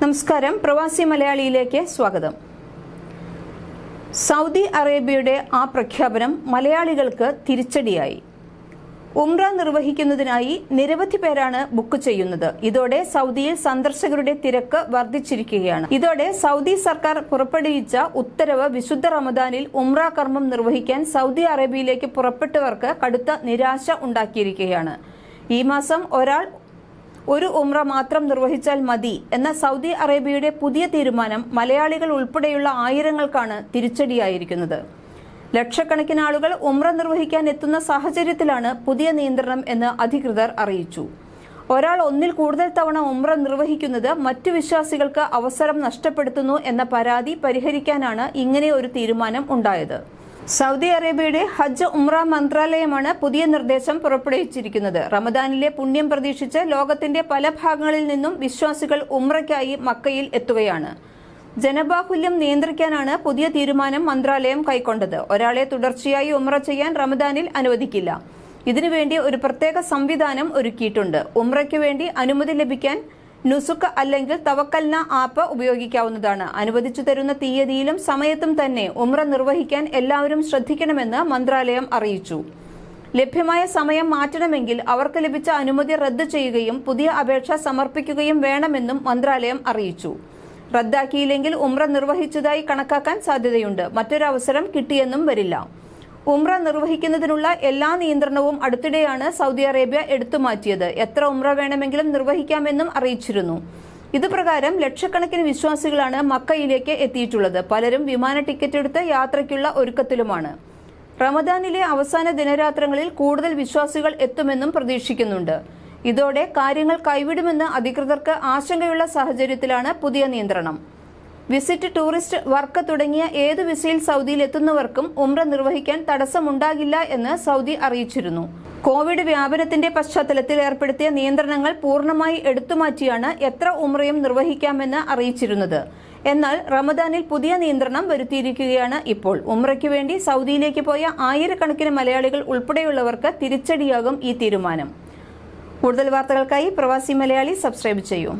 നമസ്കാരം. പ്രവാസി മലയാളിയിലേക്ക് സ്വാഗതം. സൗദി അറേബ്യയുടെ ആ പ്രഖ്യാപനം മലയാളികൾക്ക് തിരിച്ചടിയായി. ഉംറ നിർവഹിക്കുന്നതിനായി നിരവധി പേരാണ് ബുക്ക് ചെയ്യുന്നത്. ഇതോടെ സൗദിയിൽ സന്ദർശകരുടെ തിരക്ക് വർദ്ധിച്ചിരിക്കുകയാണ്. ഇതോടെ സൗദി സർക്കാർ പുറപ്പെടുവിച്ച ഉത്തരവ് വിശുദ്ധ റമദാനിൽ ഉംറ കർമ്മം നിർവഹിക്കാൻ സൗദി അറേബ്യയിലേക്ക് പുറപ്പെട്ടവർക്ക് കടുത്ത നിരാശ ഉണ്ടാക്കിയിരിക്കുകയാണ്. ഈ മാസം ഒരാൾ ഒരു ഉമ്ര മാത്രം നിർവഹിച്ചാൽ മതി എന്ന സൗദി അറേബ്യയുടെ പുതിയ തീരുമാനം മലയാളികൾ ഉൾപ്പെടെയുള്ള ആയിരങ്ങൾക്കാണ് തിരിച്ചടിയായിരിക്കുന്നത്. ലക്ഷക്കണക്കിന് ആളുകൾ ഉമ്ര നിർവഹിക്കാൻ എത്തുന്ന സാഹചര്യത്തിലാണ് പുതിയ നിയന്ത്രണം എന്ന് അധികൃതർ അറിയിച്ചു. ഒരാൾ ഒന്നിൽ കൂടുതൽ തവണ ഉമ്ര നിർവഹിക്കുന്നത് മറ്റു വിശ്വാസികൾക്ക് അവസരം നഷ്ടപ്പെടുത്തുന്നു എന്ന പരാതി പരിഹരിക്കാനാണ് ഇങ്ങനെ ഒരു തീരുമാനം ഉണ്ടായത്. സൗദി അറേബ്യയുടെ ഹജ്ജ് ഉംറ മന്ത്രാലയമാണ് പുതിയ നിർദ്ദേശം പുറപ്പെടുവിച്ചിരിക്കുന്നത്. റമദാനിലെ പുണ്യം പ്രതീക്ഷിച്ച് ലോകത്തിന്റെ പല ഭാഗങ്ങളിൽ നിന്നും വിശ്വാസികൾ ഉംറയ്ക്കായി മക്കയിൽ എത്തുകയാണ്. ജനബാഹുല്യം നിയന്ത്രിക്കാനാണ് പുതിയ തീരുമാനം മന്ത്രാലയം കൈക്കൊണ്ടത്. ഒരാളെ തുടർച്ചയായി ഉംറ ചെയ്യാൻ റമദാനിൽ അനുവദിക്കില്ല. ഇതിനുവേണ്ടി ഒരു പ്രത്യേക സംവിധാനം ഒരുക്കിയിട്ടുണ്ട്. ഉംറയ്ക്ക് വേണ്ടി അനുമതി ലഭിക്കാൻ നുസുക്ക് അല്ലെങ്കിൽ തവക്കൽന ആപ്പ് ഉപയോഗിക്കാവുന്നതാണ്. അനുവദിച്ചു തരുന്ന തീയതിയിലും സമയത്തും തന്നെ ഉമ്ര നിർവഹിക്കാൻ എല്ലാവരും ശ്രദ്ധിക്കണമെന്ന് മന്ത്രാലയം അറിയിച്ചു. ലഭ്യമായ സമയം മാറ്റണമെങ്കിൽ അവർക്ക് ലഭിച്ച അനുമതി റദ്ദ് ചെയ്യുകയും പുതിയ അപേക്ഷ സമർപ്പിക്കുകയും വേണമെന്നും മന്ത്രാലയം അറിയിച്ചു. റദ്ദാക്കിയില്ലെങ്കിൽ ഉമ്ര നിർവഹിച്ചതായി കണക്കാക്കാൻ സാധ്യതയുണ്ട്. മറ്റൊരവസരം കിട്ടിയെന്നും വരില്ല. ഉംറ നിർവഹിക്കുന്നതിനുള്ള എല്ലാ നിയന്ത്രണവും അടുത്തിടെയാണ് സൗദി അറേബ്യ എടുത്തുമാറ്റിയത്. എത്ര ഉംറ വേണമെങ്കിലും നിർവഹിക്കാമെന്നും അറിയിച്ചിരുന്നു. ഇതുപ്രകാരം ലക്ഷക്കണക്കിന് വിശ്വാസികളാണ് മക്കയിലേക്ക് എത്തിയിട്ടുള്ളത്. പലരും വിമാന ടിക്കറ്റ് എടുത്ത് യാത്രയ്ക്കുള്ള ഒരുക്കത്തിലുമാണ്. റമദാനിലെ അവസാന ദിനരാത്രങ്ങളിൽ കൂടുതൽ വിശ്വാസികൾ എത്തുമെന്നും പ്രതീക്ഷിക്കുന്നുണ്ട്. ഇതോടെ കാര്യങ്ങൾ കൈവിടുമെന്ന് അധികൃതർക്ക് ആശങ്കയുള്ള സാഹചര്യത്തിലാണ് പുതിയ നിയന്ത്രണം. വിസിറ്റ് ടൂറിസ്റ്റ് വർക്ക് തുടങ്ങിയ ഏത് വിസയിൽ സൗദിയിൽ എത്തുന്നവർക്കും ഉംറ നിർവഹിക്കാൻ തടസ്സമുണ്ടാകില്ല എന്ന് സൗദി അറിയിച്ചിരുന്നു. കോവിഡ് വ്യാപനത്തിന്റെ പശ്ചാത്തലത്തിൽ ഏർപ്പെടുത്തിയ നിയന്ത്രണങ്ങൾ പൂർണമായി എടുത്തുമാറ്റിയാണ് എത്ര ഉംറയും നിർവഹിക്കാമെന്ന് അറിയിച്ചിരുന്നത്. എന്നാൽ റമദാനിൽ പുതിയ നിയന്ത്രണം വരുത്തിയിരിക്കുകയാണ് ഇപ്പോൾ. ഉംറയ്ക്ക് വേണ്ടി സൗദിയിലേക്ക് പോയ ആയിരക്കണക്കിന് മലയാളികൾ ഉൾപ്പെടെയുള്ളവർക്ക് തിരിച്ചടിയാകും ഈ തീരുമാനം. കൂടുതൽ വാർത്തകൾക്കായി പ്രവാസി മലയാളി സബ്സ്ക്രൈബ് ചെയ്യൂ.